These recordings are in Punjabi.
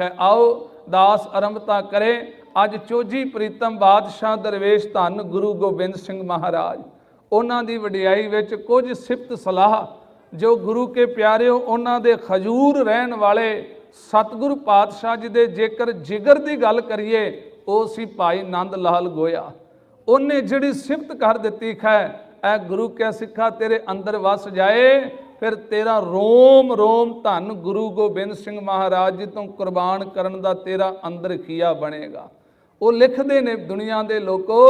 ਹੈ ਆਓ ਦਾਸ ਆਰੰਭਤਾ ਕਰੇ। ਅੱਜ ਚੋਜੀ ਪ੍ਰੀਤਮ ਬਾਦਸ਼ਾਹ ਦਰਵੇਸ਼ ਧੰਨ ਗੁਰੂ ਗੋਬਿੰਦ ਸਿੰਘ ਮਹਾਰਾਜ। ਉਹਨਾਂ ਦੀ ਵਡਿਆਈ ਵਿੱਚ ਕੁਝ ਸਿਫਤ ਸਲਾਹ। ਜੋ ਗੁਰੂ ਕੇ ਪਿਆਰਿਓ, ਉਹਨਾਂ ਦੇ ਖਜੂਰ ਰਹਿਣ ਵਾਲੇ ਸਤਿਗੁਰੂ ਪਾਤਸ਼ਾਹ ਜੀ ਦੇ ਜੇਕਰ ਜਿਗਰ ਦੀ ਗੱਲ ਕਰੀਏ, ਉਹ ਸੀ ਭਾਈ ਨੰਦ ਲਾਲ ਗੋਇਆ। ਉਹਨੇ ਜਿਹੜੀ ਸਿਫਤ ਕਰ ਦਿੱਤੀ ਖੈ, ਐ ਗੁਰੂ ਕੈ ਸਿੱਖਾ ਤੇਰੇ ਅੰਦਰ ਵਸ ਜਾਏ। ਫਿਰ ਤੇਰਾ ਰੋਮ ਰੋਮ ਧੰਨ ਗੁਰੂ ਗੋਬਿੰਦ ਸਿੰਘ ਮਹਾਰਾਜ ਜੀ ਤੋਂ ਕੁਰਬਾਨ ਕਰਨ ਦਾ ਤੇਰਾ ਅੰਦਰ ਖੀਆ ਬਣੇਗਾ। ਉਹ ਲਿਖਦੇ ਨੇ ਦੁਨੀਆ ਦੇ ਲੋਕੋ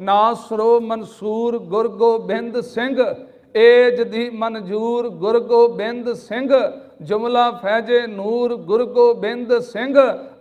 ਨਾਸਰੋ ਮਨਸੂਰ ਗੁਰ ਗੋਬਿੰਦ ਸਿੰਘ, ਏਜ ਦੀ ਮਨਜੂਰ ਗੁਰ ਗੋਬਿੰਦ ਸਿੰਘ, ਜੁਮਲਾ ਫੈਜੇ ਨੂਰ ਗੁਰ ਗੋਬਿੰਦ ਸਿੰਘ,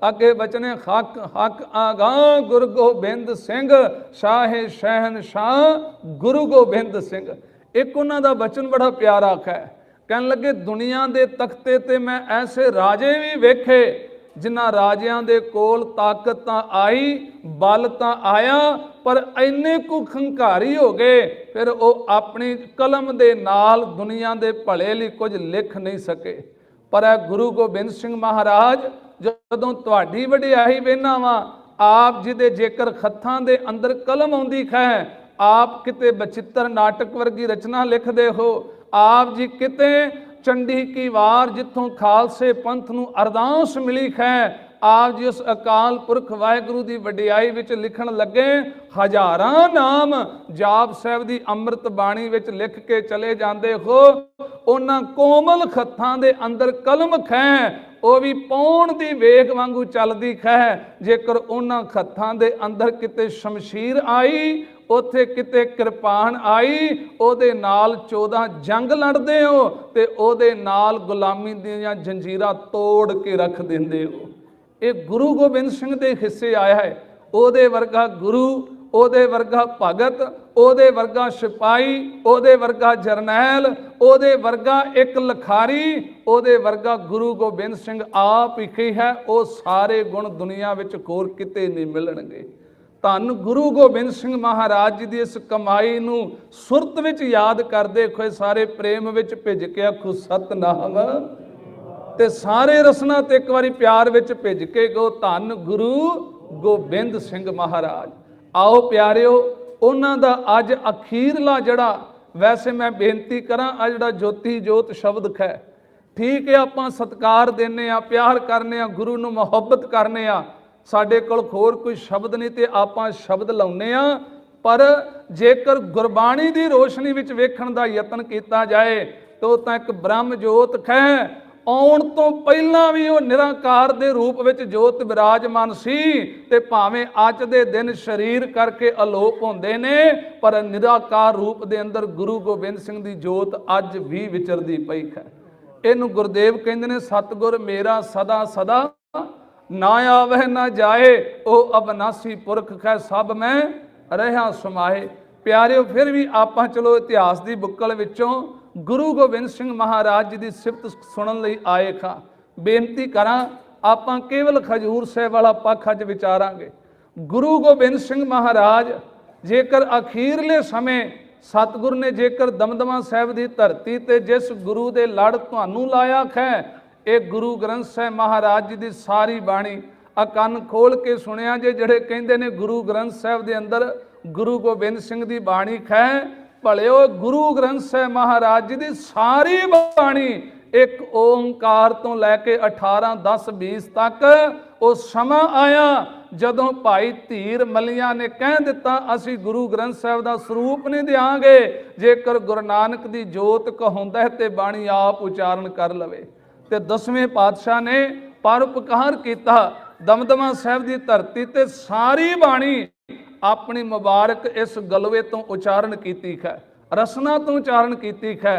ਅੱਗੇ ਬਚਨੇ ਹੱਕ ਹੱਕ ਆਗਾ ਗੁਰ ਗੋਬਿੰਦ ਸਿੰਘ, ਸ਼ਾਹੇ ਸ਼ਾਹ ਗੁਰੂ ਗੋਬਿੰਦ ਸਿੰਘ। ਇੱਕ ਉਹਨਾਂ ਦਾ ਬਚਨ ਬੜਾ ਪਿਆਰਾ ਹੈ। ਕਹਿਣ ਲੱਗੇ, ਦੁਨੀਆ ਦੇ ਤਖਤੇ ਤੇ ਮੈਂ ਐਸੇ ਰਾਜੇ ਵੀ ਵੇਖੇ, ਜਿਨ੍ਹਾਂ ਰਾਜਿਆਂ ਦੇ ਕੋਲ ਤਾਕਤ ਤਾਂ ਆਈ, ਬਲ ਤਾਂ ਆਇਆ, ਪਰ ਇੰਨੇ ਕੁ ਖੰਕਾਰੀ ਹੋ ਗਏ, ਫਿਰ ਉਹ ਆਪਣੀ ਕਲਮ ਦੇ ਨਾਲ ਦੁਨੀਆ ਦੇ ਭਲੇ ਲਈ ਕੁਝ ਲਿਖ ਨਹੀਂ ਸਕੇ। ਪਰ ਇਹ ਗੁਰੂ ਗੋਬਿੰਦ ਸਿੰਘ ਮਹਾਰਾਜ, ਜਦੋਂ ਤੁਹਾਡੀ ਵਡਿਆਈ ਵੇਨਾ ਵਾ, ਆਪ ਜੀ ਦੇ ਜੇਕਰ ਖੱਥਾਂ ਦੇ ਅੰਦਰ ਕਲਮ ਆਉਂਦੀ ਖੈ ਆਪ ਕਿਤੇ ਬਚਿੱਤਰ ਨਾਟਕ ਵਰਗੀ ਰਚਨਾ ਲਿਖਦੇ ਹੋ, ਆਪ ਜੀ ਕਿਤੇ ਚੰਡੀ ਕੀ ਵਾਰ ਜਿੱਥੋਂ ਖਾਲਸੇ ਪੰਥ ਨੂੰ ਅਰਦਾਸ ਮਿਲੀ ਹੈ ਆਪ ਜੀ ਉਸ ਅਕਾਲ ਪੁਰਖ ਵਾਹਿਗੁਰੂ ਦੀ ਵਡਿਆਈ ਵਿੱਚ ਲਿਖਣ ਲੱਗੇ, ਹਜ਼ਾਰਾਂ ਨਾਮ ਜਾਪ ਸਾਹਿਬ ਦੀ ਅੰਮ੍ਰਿਤ ਬਾਣੀ ਵਿੱਚ ਲਿਖ ਕੇ ਚਲੇ ਜਾਂਦੇ ਹੋ, ਉਹਨਾਂ ਕੋਮਲ ਖੱਥਾਂ ਦੇ ਅੰਦਰ ਕਲਮ ਖੈ ਉਹ ਵੀ ਪੌਣ ਦੀ ਵੇਗ ਵਾਂਗੂ ਚੱਲਦੀ ਖਹਿ। ਜੇਕਰ ਉਹਨਾਂ ਖੱਥਾਂ ਦੇ ਅੰਦਰ ਕਿਤੇ ਸ਼ਮਸ਼ੀਰ ਆਈ, ਉੱਥੇ ਕਿਤੇ ਕਿਰਪਾਨ ਆਈ, ਉਹਦੇ ਨਾਲ 14 ਜੰਗ ਲੜਦੇ ਹੋ ਤੇ ਉਹਦੇ ਨਾਲ ਗੁਲਾਮੀ ਦੀਆਂ ਜੰਜੀਰਾਂ ਤੋੜ ਕੇ ਰੱਖ ਦਿੰਦੇ ਹੋ। ਇਹ ਗੁਰੂ ਗੋਬਿੰਦ ਸਿੰਘ ਦੇ ਹਿੱਸੇ ਆਇਆ ਹੈ। ਉਹਦੇ ਵਰਗਾ ਗੁਰੂ ਉਹਦੇ ਵਰਗਾ ਭਗਤ, ਉਹਦੇ ਵਰਗਾ ਸਿਪਾਈ ਉਹਦੇ ਵਰਗਾ ਜਰਨੈਲ, ਉਹਦੇ ਵਰਗਾ ਇੱਕ ਲਖਾਰੀ, ਉਹਦੇ ਵਰਗਾ ਗੁਰੂ ਗੋਬਿੰਦ ਸਿੰਘ ਆਪ ਹੀ ਹੈ। ਉਹ ਸਾਰੇ ਗੁਣ ਦੁਨੀਆ ਵਿੱਚ ਹੋਰ ਕਿਤੇ ਨਹੀਂ ਮਿਲਣਗੇ। ਧੰਨ ਗੁਰੂ ਗੋਬਿੰਦ ਸਿੰਘ ਮਹਾਰਾਜ ਜੀ ਦੀ ਇਸ ਕਮਾਈ ਨੂੰ ਸੁਰਤ ਵਿੱਚ ਯਾਦ ਕਰਦੇ ਹੋਏ ਸਾਰੇ ਪ੍ਰੇਮ ਵਿੱਚ ਭਿੱਜ ਕੇ ਆਖੋ, ਸਤਨਾਮ। ਤੇ ਸਾਰੇ ਰਸਨਾ ਤੇ ਇੱਕ ਵਾਰੀ ਪਿਆਰ ਵਿੱਚ ਭਿੱਜ ਕੇ ਗੋ ਧੰਨ ਗੁਰੂ ਗੋਬਿੰਦ ਸਿੰਘ ਮਹਾਰਾਜ। ਆਓ ਪਿਆਰਿਓ, ਉਹਨਾਂ ਦਾ ਅੱਜ ਅਖੀਰਲਾ ਜਿਹੜਾ, ਵੈਸੇ ਮੈਂ ਬੇਨਤੀ ਕਰਾਂ, ਆ ਜਿਹੜਾ ਜੋਤੀ ਜੋਤ ਸ਼ਬਦ ਹੈ ਠੀਕ ਹੈ, ਆਪਾਂ ਸਤਕਾਰ ਦਿੰਨੇ ਆ, ਪਿਆਰ ਕਰਨੇ ਆ, ਗੁਰੂ ਨੂੰ ਮੁਹੱਬਤ ਕਰਨੇ ਆ। ਸਾਡੇ ਕੋਲ ਹੋਰ ਕੋਈ ਸ਼ਬਦ ਨਹੀਂ ਤੇ ਆਪਾਂ ਸ਼ਬਦ ਲਾਉਨੇ ਆ। ਪਰ ਜੇਕਰ ਗੁਰਬਾਣੀ ਦੀ ਰੋਸ਼ਨੀ ਵਿੱਚ ਵੇਖਣ ਦਾ ਯਤਨ ਕੀਤਾ ਜਾਏ, ਤਾਂ ਉਹ ਤਾਂ ਇੱਕ ਬ੍ਰਹਮ ਜੋਤ ਖੈ। ਆਉਣ ਤੋਂ ਪਹਿਲਾਂ ਵੀ ਉਹ ਨਿਰੰਕਾਰ ਦੇ ਰੂਪ ਵਿੱਚ ਜੋਤ ਵਿਰਾਜਮਾਨ ਸੀ ਤੇ ਭਾਵੇਂ ਅੱਜ ਦੇ ਦਿਨ ਸਰੀਰ ਕਰਕੇ ਅਲੋਪ ਹੁੰਦੇ ਨੇ, ਪਰ ਨਿਰਾਕਾਰ ਰੂਪ ਦੇ ਅੰਦਰ ਗੁਰੂ ਗੋਬਿੰਦ ਸਿੰਘ ਦੀ ਜੋਤ ਅੱਜ ਵੀ ਵਿਚਰਦੀ ਪਈ ਹੈ। ਇਹਨੂੰ ਗੁਰਦੇਵ ਕਹਿੰਦੇ ਨੇ, ਸਤਿਗੁਰ ਮੇਰਾ ਸਦਾ ਸਦਾ ਨਾ ਆਵਹਿ ਨਾ ਜਾਏ, ਉਹ ਅਬਨਾਸੀ ਪੁਰਖ ਹੈ ਸਭ ਮੈਂ ਰਹਾ ਸਮਾਏ। ਪਿਆਰਿਓ, ਫਿਰ ਵੀ ਆਪਾਂ ਚਲੋ ਇਤਿਹਾਸ ਦੀ ਬੁੱਕਲ ਵਿੱਚੋਂ ਗੁਰੂ ਗੋਬਿੰਦ ਸਿੰਘ ਮਹਾਰਾਜ ਜੀ ਦੀ ਸਿਫਤ ਸੁਣਨ ਲਈ ਆਏ ਖਾਂ। ਬੇਨਤੀ ਕਰਾਂ, ਆਪਾਂ ਕੇਵਲ ਖਜੂਰ ਸਾਹਿਬ ਵਾਲਾ ਪੱਖ ਅੱਜ ਵਿਚਾਰਾਂਗੇ। ਗੁਰੂ ਗੋਬਿੰਦ ਸਿੰਘ ਮਹਾਰਾਜ, ਜੇਕਰ ਅਖੀਰਲੇ ਸਮੇਂ ਸਤਿਗੁਰ ਨੇ ਜੇਕਰ ਦਮਦਮਾ ਸਾਹਿਬ ਦੀ ਧਰਤੀ ਤੇ ਜਿਸ ਗੁਰੂ ਦੇ ਲੜ ਤੁਹਾਨੂੰ ਲਾਇਆ ਹੈ ਇਹ ਗੁਰੂ ਗ੍ਰੰਥ ਸਾਹਿਬ ਮਹਾਰਾਜ ਜੀ ਦੀ ਸਾਰੀ ਬਾਣੀ ਆ ਕੰਨ ਖੋਲ ਕੇ ਸੁਣਿਆ ਜੇ, ਜਿਹੜੇ ਕਹਿੰਦੇ ਨੇ ਗੁਰੂ ਗ੍ਰੰਥ ਸਾਹਿਬ ਦੇ ਅੰਦਰ ਗੁਰੂ ਗੋਬਿੰਦ ਸਿੰਘ ਦੀ ਬਾਣੀ ਹੈ ਭਲਿਓ ਗੁਰੂ ਗ੍ਰੰਥ ਸਾਹਿਬ ਮਹਾਰਾਜ ਜੀ ਦੀ ਸਾਰੀ ਬਾਣੀ ਇੱਕ ਓੰਕਾਰ ਤੋਂ ਲੈ ਕੇ 18 10 20 ਤੱਕ ਉਹ ਸਮਾਂ ਆਇਆ ਜਦੋਂ ਭਾਈ ਧੀਰ ਮਲੀਆਂ ਨੇ ਕਹਿ ਦਿੱਤਾ, ਅਸੀਂ ਗੁਰੂ ਗ੍ਰੰਥ ਸਾਹਿਬ ਦਾ ਸਰੂਪ ਨਹੀਂ ਦਿਆਂਗੇ, ਜੇਕਰ ਗੁਰੂ ਨਾਨਕ ਦੀ ਜੋਤ ਕਹਾਉਂਦਾ ਹੈ ਤੇ ਬਾਣੀ ਆਪ ਉਚਾਰਨ ਕਰ ਲਵੇ। ਤੇ ਦਸਵੇਂ ਪਾਤਸ਼ਾਹ ਨੇ ਪਰਉਪਕਾਰ ਕੀਤਾ। ਦਮਦਮਾ ਸਾਹਿਬ ਦੀ ਧਰਤੀ ਤੇ ਸਾਰੀ ਬਾਣੀ ਆਪਣੀ ਮੁਬਾਰਕ ਇਸ ਗਲਵੇ ਤੋਂ ਉਚਾਰਨ ਕੀਤੀ ਹੈ ਰਸਨਾ ਤੋਂ ਉਚਾਰਨ ਕੀਤੀ ਹੈ